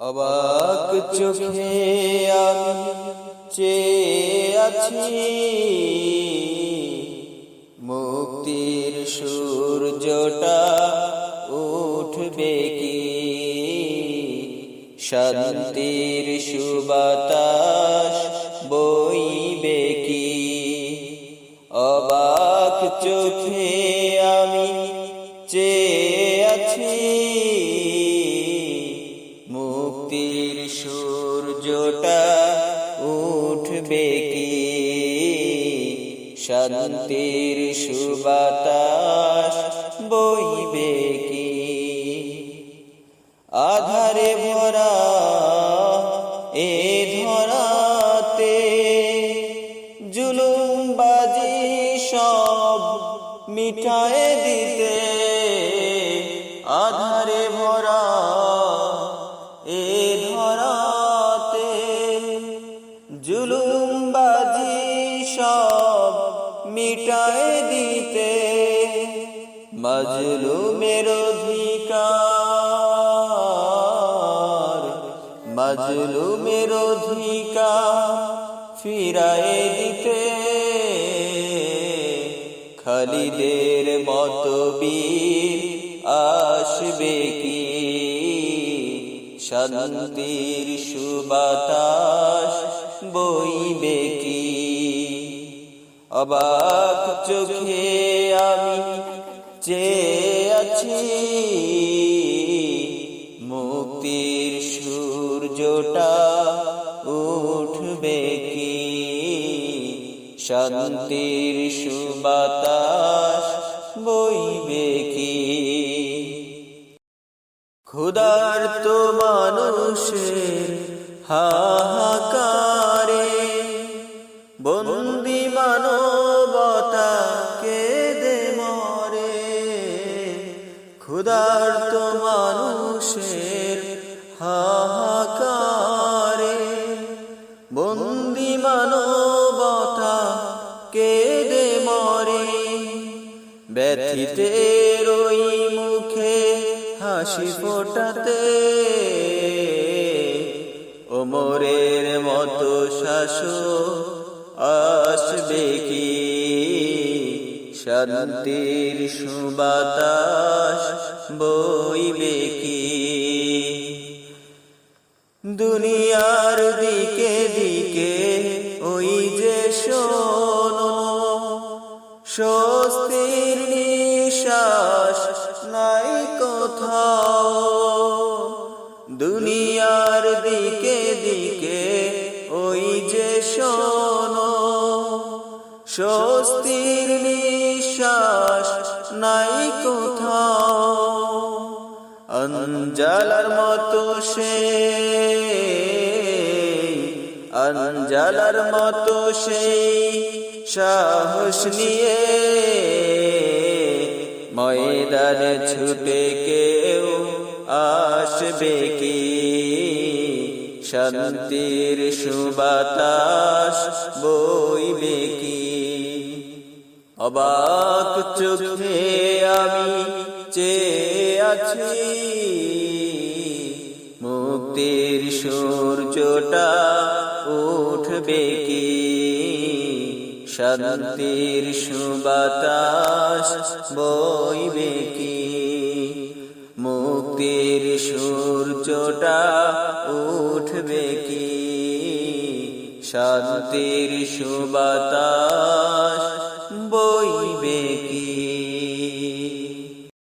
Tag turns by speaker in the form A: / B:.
A: অবাক চোখে আমি চেয়ে আছি। মুক্তির সূর্যটা উঠবে কি? শান্তির সুবাতাস বইবে কি? অবাক চোখে আমি চেয়ে আছি। মুক্তির সূর্যটা উঠবে কি? শান্তির সুবাতাস বইবে কি? আধারে ভরা এ ধরাতে জুলুম বাজি সব মিঠায় দিতে আধারে ভরা জুলুম বাজি সব মিটায় দিতে। মজলুমের অধিকার মজলুমের অধিকার ফিরায় দিতে। খালিদের মতো বীর আসবে কি? শান্তির সুবাতাস বইবে কি? অবাক চোখে আমি চেয়ে আছি। মুক্তির সূর্যটা উঠবে কি? শান্তির সুবাতাস বইবে কি? ক্ষুদার তো মানুষের হাহাকারে বন্দি মানবতা কেঁদে মরে। ক্ষুদার তো মানুষের হাহাকারে। বন্দি মানবতা কেঁদে মরে। ব্যথিতের রই মুখে হাসি ফোটাতে। ওমরের মতো শাসক আসবে কি শান্তির সুবাতাস বইবে কি? দুনিয়ার দিকে দিকে ওই যে শোনো, স্বস্তির নিশ্বাস নাই কোথাও। দুনিয়ার দিকে দিকে স্বস্তির নিশ্বাস নাই কোথাও। অঞ্জালার মতো সে, অঞ্জালার মতো সেই সাহস নিয়ে ময়দানে ছুটে কেউ আসবে কি? শান্তির সুবাতাস বইবে কি? অবাক চোখে আমি চেয়ে আছি। মুক্তির সূর্যটা উঠবে কি? শান্তির সুবাতাস বইবে কি? মুক্তির সূর্যটা উঠবে কি? শান্তির সুবাতাস বইবে কি?